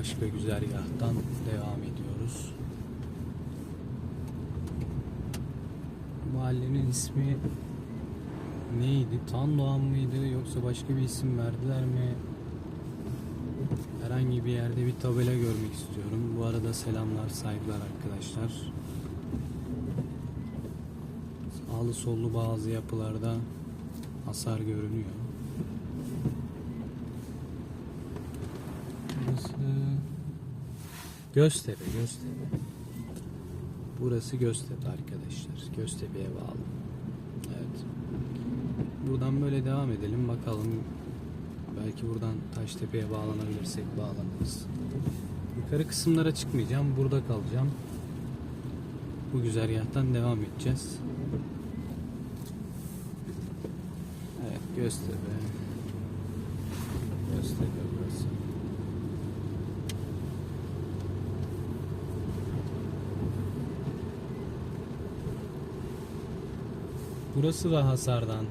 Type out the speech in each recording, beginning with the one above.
başka güzergahtan devam ediyoruz. Mahallenin ismi neydi? Tan Doğan mıydı yoksa başka bir isim verdiler mi? Herhangi bir yerde bir tabela görmek istiyorum. Bu arada selamlar, saygılar arkadaşlar. Sağlı sollu bazı yapılarda hasar görünüyor. Burası Göztepe, Göztepe. Burası Göztepe arkadaşlar. Göztepe'ye bağlı. Evet. Buradan böyle devam edelim bakalım. Belki buradan Taştepe'ye bağlanabilirsek bağlanırız. Yukarı kısımlara çıkmayacağım. Burada kalacağım. Bu güzergahtan devam edeceğiz. Evet Göztepe. Göztepe burası. Burası da hasardan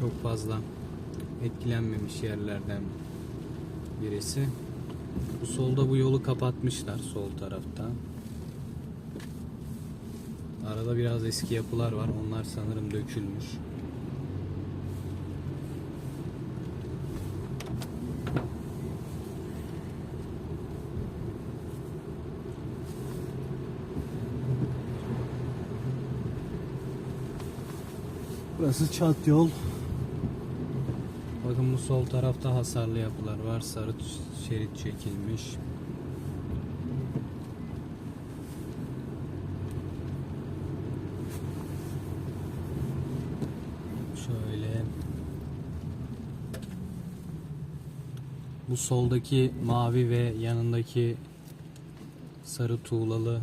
çok fazla etkilenmemiş yerlerden birisi. Bu solda bu yolu kapatmışlar sol tarafta. Arada biraz eski yapılar var. Onlar sanırım dökülmüş. Burası çat yol. Bakın bu sol tarafta hasarlı yapılar var. Sarı şerit çekilmiş. Şöyle. Bu soldaki mavi ve yanındaki sarı tuğlalı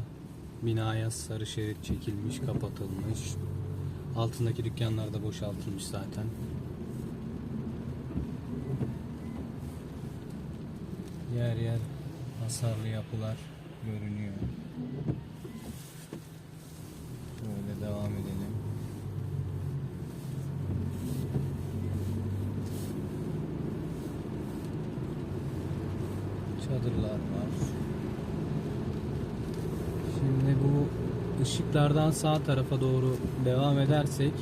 binaya sarı şerit çekilmiş, kapatılmış. Altındaki dükkanlar da boşaltılmış zaten. Yer yer hasarlı yapılar görünüyor. Böyle devam edelim. Çadırlar var. Şimdi bu ışıklardan sağ tarafa doğru devam edersek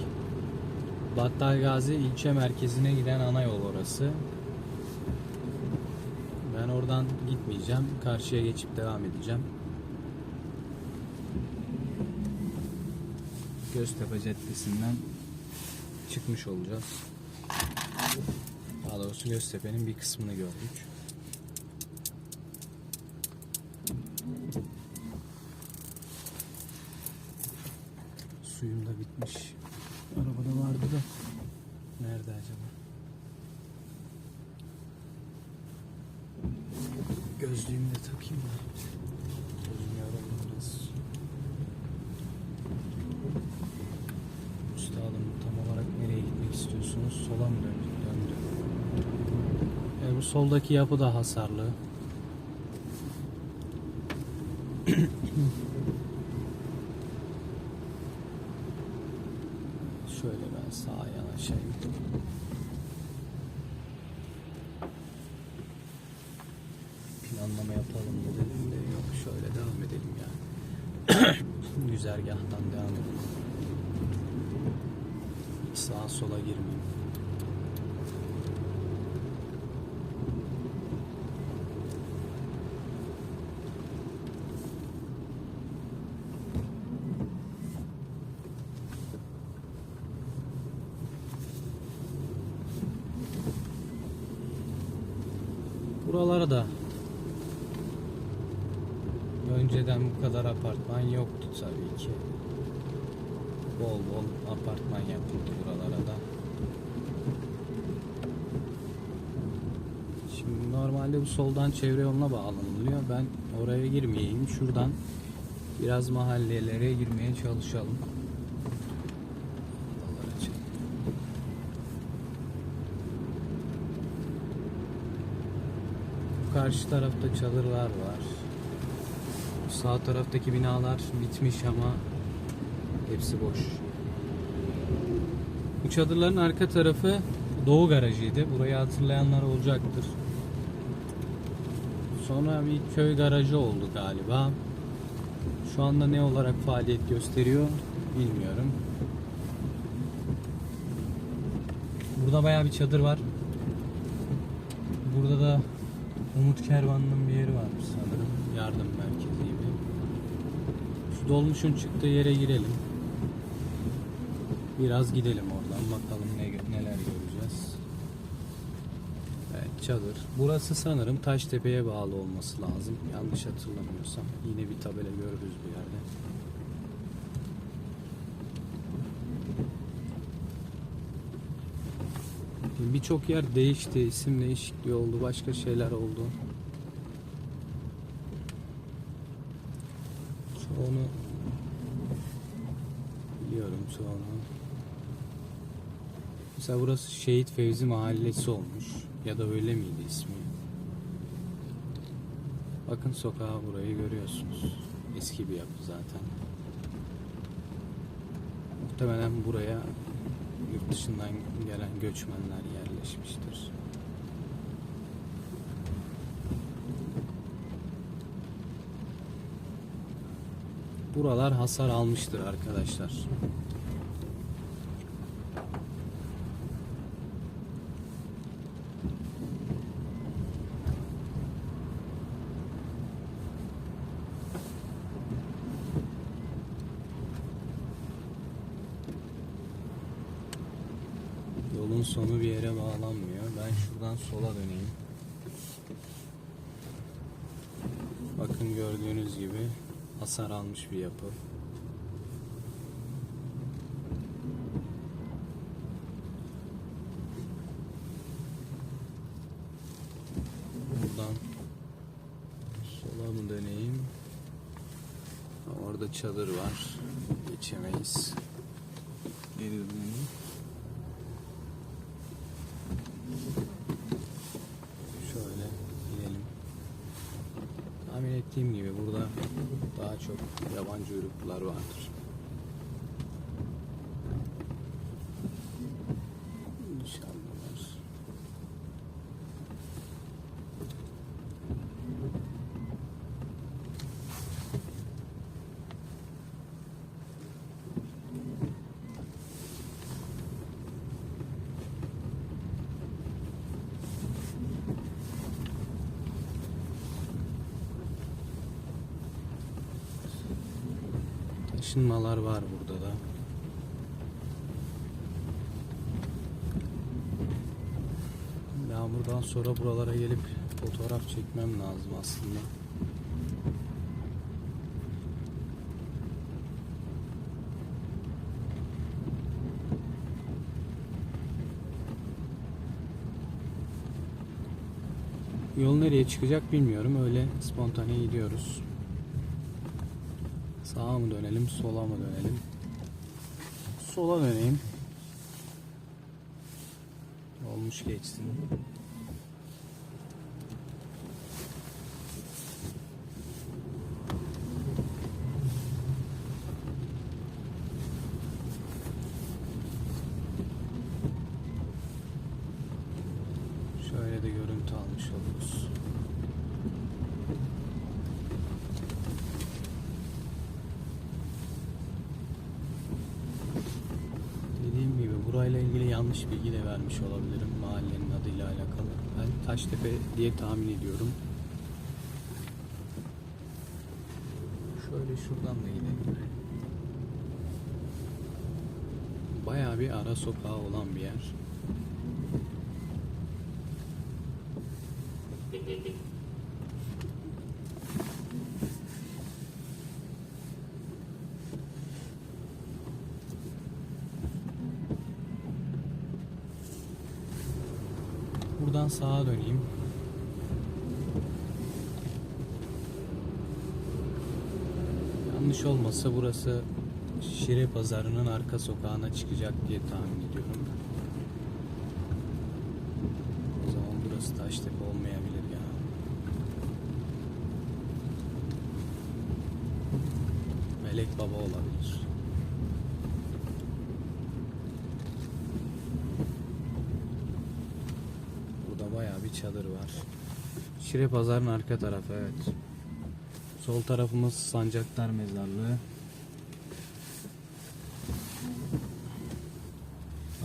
Battalgazi ilçe merkezine giden ana yol orası. Ben oradan gitmeyeceğim. Karşıya geçip devam edeceğim. Göztepe Caddesi'nden çıkmış olacağız. Daha doğrusu Göztepe'nin bir kısmını gördük. Suyum da bitmiş. Arabada vardı da. Nerede acaba? Gözlüğümü de takayım da. Gözüm yaralı biraz. Üstadım tam olarak nereye gitmek istiyorsunuz? Sola mı döndük? Döndü. E, bu soldaki yapı da hasarlı. Şöyle ben sağa yanaşayım. Planlama yapalım mı dedim de yok şöyle devam edelim yani. Güzergahtan devam edelim. Sağa sola girmeyeyim. Buralara da önceden bu kadar apartman yoktu tabii ki. Bol bol apartman yapıldı buralara da. Şimdi normalde bu soldan çevre yoluna bağlanılıyor. Ben oraya girmeyeyim. Şuradan biraz mahallelere girmeye çalışalım. Karşı tarafta çadırlar var. Sağ taraftaki binalar bitmiş ama hepsi boş. Bu çadırların arka tarafı Doğu garajıydı. Burayı hatırlayanlar olacaktır. Sonra bir köy garajı oldu galiba. Şu anda ne olarak faaliyet gösteriyor bilmiyorum. Burada bayağı bir çadır var. Burada da Umut Kervanı'nın bir yeri varmış sanırım. Yardım merkezi gibi. Şu dolmuşun çıktığı yere girelim. Biraz gidelim oradan bakalım ne, neler göreceğiz. Evet çadır. Burası sanırım Taştepe'ye bağlı olması lazım. Yanlış hatırlamıyorsam. Yine bir tabela görürüz bir yerde. Birçok yer değişti. isim değişikliği oldu. Başka şeyler oldu. Sonra biliyorum sonra. Mesela burası Şehit Fevzi Mahallesi olmuş. Ya da öyle miydi ismi? Bakın sokağa burayı görüyorsunuz. Eski bir yapı zaten. Muhtemelen buraya yurt dışından gelen göçmenler yerleşmiştir. Buralar hasar almıştır arkadaşlar. Yolun sonu bir yere bağlanmıyor. Ben şuradan sola döneyim. Bakın gördüğünüz gibi hasar almış bir yapı. Buradan sola mı döneyim? Orada çadır var. Geçemeyiz. Geri dönelim. Şöyle gidelim. Tahmin ettiğim gibi burada daha çok yabancı uyruklular vardır. İnşallah. Taşınmalar var burada da. Yağmurdan sonra buralara gelip fotoğraf çekmem lazım aslında. Yol nereye çıkacak bilmiyorum. Öyle spontane gidiyoruz. Sağa mı dönelim, sola mı dönelim? Sola döneyim. Olmuş geçsin. Şöyle de görüntü almış oluruz. Dediğim gibi burayla ilgili yanlış bilgi de vermiş olabilirim mahallenin adıyla alakalı. Ben Taştepe diye tahmin ediyorum. Şöyle şuradan da gidelim. Bayağı bir ara sokağı olan bir yer. Buradan sağa döneyim. Yanlış olmasa burası Şire Pazarı'nın arka sokağına çıkacak diye tahmin ediyorum. O zaman burası Taştepe olmayabilir ya. Melek Baba olabilir. Burada bayağı bir çadır var. Şire Pazar'ın arka tarafı evet. Sol tarafımız Sancaktar Mezarlığı.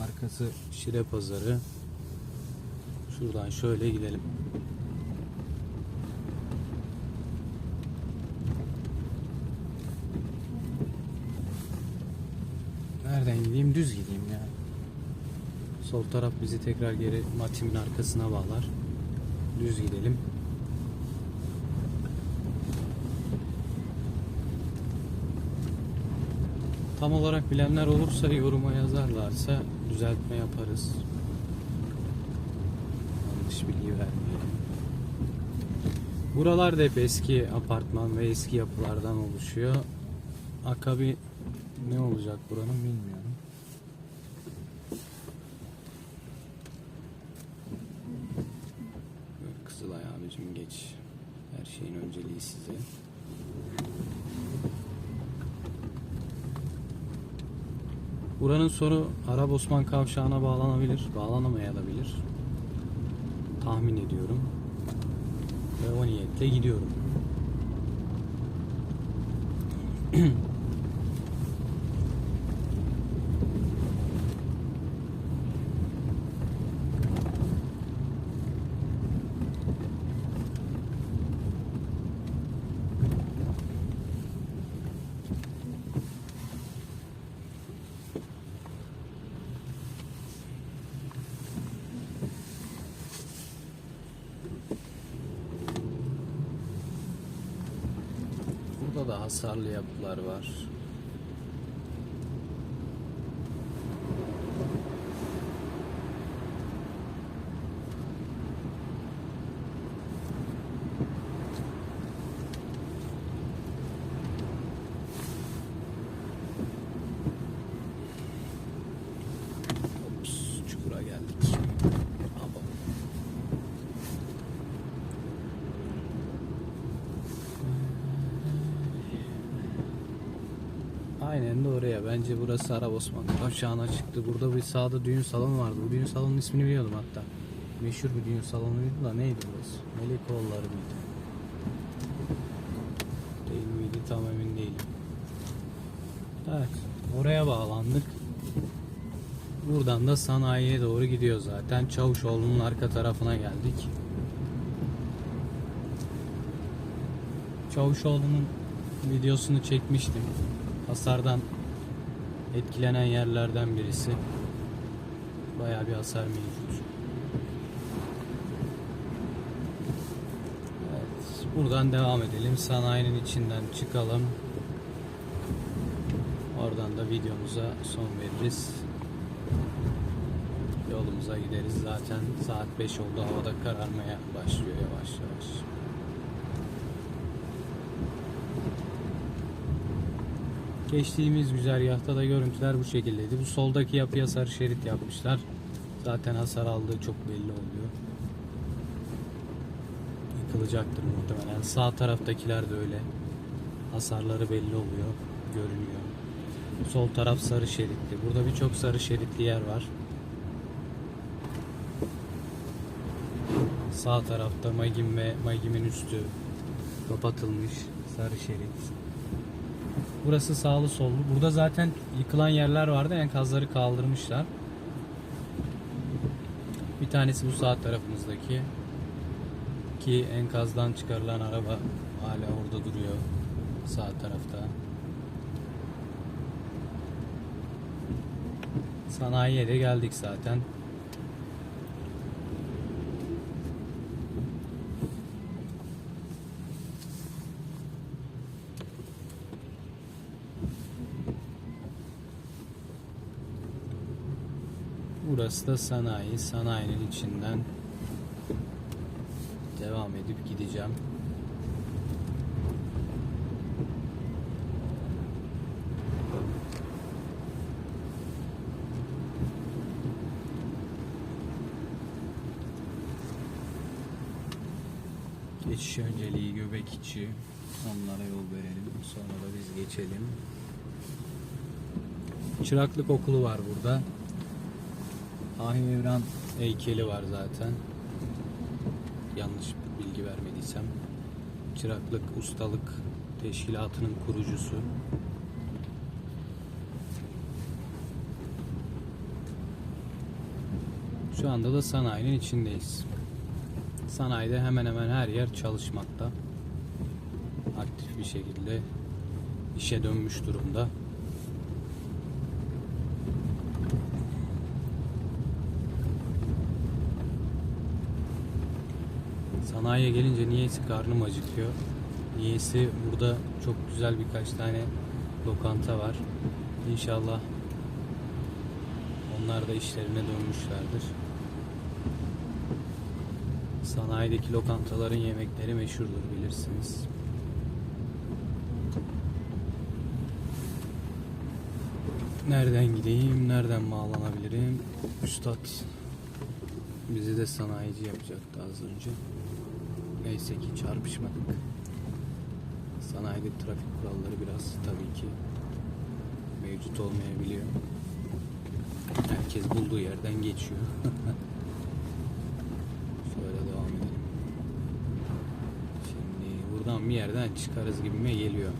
Arkası Şire Pazarı. Şuradan şöyle gidelim. Nereden gideyim? Düz gideyim ya. Sol taraf bizi tekrar geri Matim'in arkasına bağlar. Düz gidelim. Tam olarak bilenler olursa yoruma yazarlarsa düzeltme yaparız. Yanlış bilgi vermeyelim. Buralar da hep eski apartman ve eski yapılardan oluşuyor. Akabi ne olacak buranın bilmiyorum. Şeyin önceliği size. Buranın sonu Arap Osman Kavşağı'na bağlanabilir, bağlanamayabilir. Tahmin ediyorum. Ve o niyetle gidiyorum. Burada da hasarlı yapılar var. Aynen de oraya. Bence burası Arap Osman. Kavşağına çıktı. Burada bir sağda düğün salonu vardı. Bu düğün salonunun ismini biliyordum hatta. Meşhur bir düğün salonuydu da neydi burası? Melikoğulları mıydı? Değil miydi tam emin değilim. Evet. Oraya bağlandık. Buradan da sanayiye doğru gidiyor zaten. Çavuşoğlu'nun arka tarafına geldik. Çavuşoğlu'nun videosunu çekmiştim. Hasardan etkilenen yerlerden birisi. Bayağı bir hasar mevcut. Evet, buradan devam edelim. Sanayinin içinden çıkalım. Oradan da videomuza son veririz. Yolumuza gideriz. Zaten saat 5 oldu. Havada kararmaya başlıyor yavaş yavaş. Geçtiğimiz güzergahta da görüntüler bu şekildeydi. Bu soldaki yapıya sarı şerit yapmışlar. Zaten hasar aldığı çok belli oluyor. Yıkılacaktır muhtemelen. Sağ taraftakiler de öyle. Hasarları belli oluyor. Görünüyor. Sol taraf sarı şeritli. Burada birçok sarı şeritli yer var. Sağ tarafta Magim ve Magim'in üstü kapatılmış sarı şerit. Burası sağlı sollu. Burada zaten yıkılan yerler vardı. Enkazları kaldırmışlar. Bir tanesi bu sağ tarafımızdaki. Ki enkazdan çıkarılan araba hala orada duruyor. Sağ tarafta. Sanayiye de geldik zaten. Burası da sanayi. Sanayinin içinden devam edip gideceğim. Geçiş önceliği göbek içi. Onlara yol verelim. Sonra da biz geçelim. Çıraklık okulu var burada. Ahim Evran heykeli var zaten. Yanlış bilgi vermediysem. Çıraklık Ustalık Teşkilatı'nın kurucusu. Şu anda da sanayinin içindeyiz. Sanayide hemen hemen her yer çalışmakta. Aktif bir şekilde işe dönmüş durumda. Sanayiye gelince niyeyse karnım acıkıyor. Niyeyse burada çok güzel birkaç tane lokanta var. İnşallah onlar da işlerine dönmüşlerdir. Sanayideki lokantaların yemekleri meşhurdur bilirsiniz. Nereden gideyim, nereden bağlanabilirim? Üstad bizi de sanayici yapacaktı az önce. Neyse ki çarpışmadık. Sanayide trafik kuralları biraz tabii ki mevcut olmayabiliyor. Herkes bulduğu yerden geçiyor. Şöyle devam edelim. Şimdi buradan bir yerden çıkarız gibime geliyor.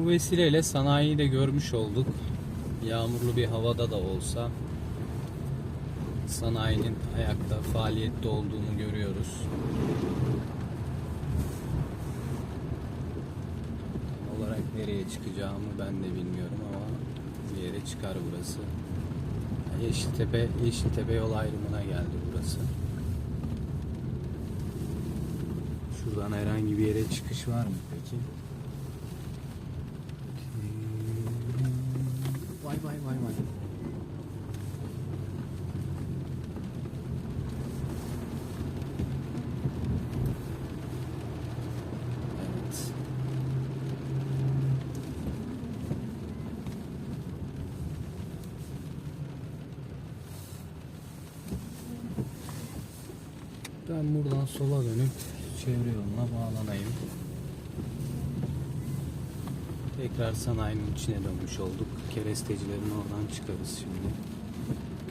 Bu vesileyle sanayiyi de görmüş olduk. Yağmurlu bir havada da olsa sanayinin ayakta faaliyette olduğunu görüyoruz. Tam olarak nereye çıkacağımı ben de bilmiyorum ama bir yere çıkar burası. Yeşiltepe, Yeşiltepe yol ayrımına geldi burası. Şuradan herhangi bir yere çıkış var mı peki? Ben buradan sola dönüp çevre yoluna bağlanayım. Tekrar sanayinin içine dönmüş olduk. Kerestecilerin oradan çıkarız şimdi.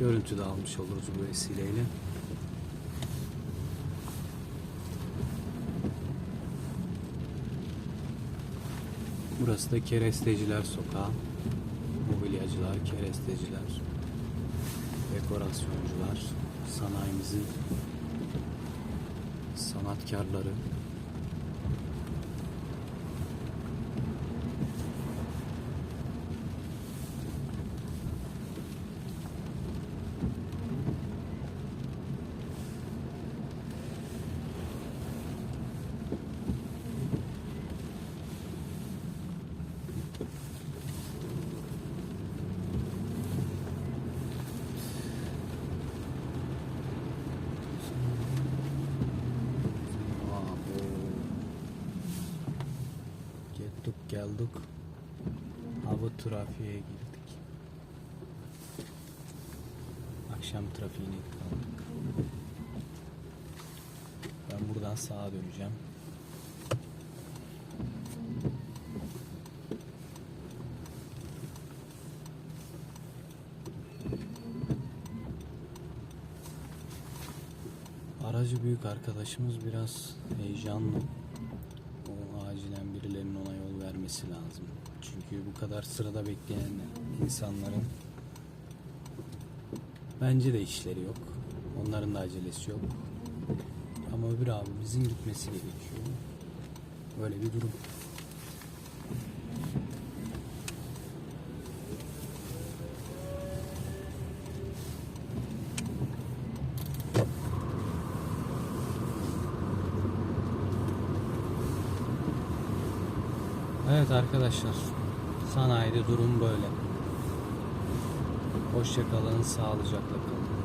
Görüntü de almış oluruz bu vesileyle. Burası da Keresteciler Sokağı. Mobilyacılar, keresteciler, dekorasyoncular, sanayimizin sanatkarları. Geldik. Hava trafiğe girdik. Akşam trafiğine kaldık. Ben buradan sağa döneceğim. Aracı büyük arkadaşımız biraz heyecanlı. Çünkü bu kadar sırada bekleyen insanların bence de işleri yok. Onların da acelesi yok. Ama öbür abimizin gitmesi gerekiyor. Böyle bir durum. Evet arkadaşlar. Sanayide durum böyle. Hoşça kalın, sağlıcakla kalın.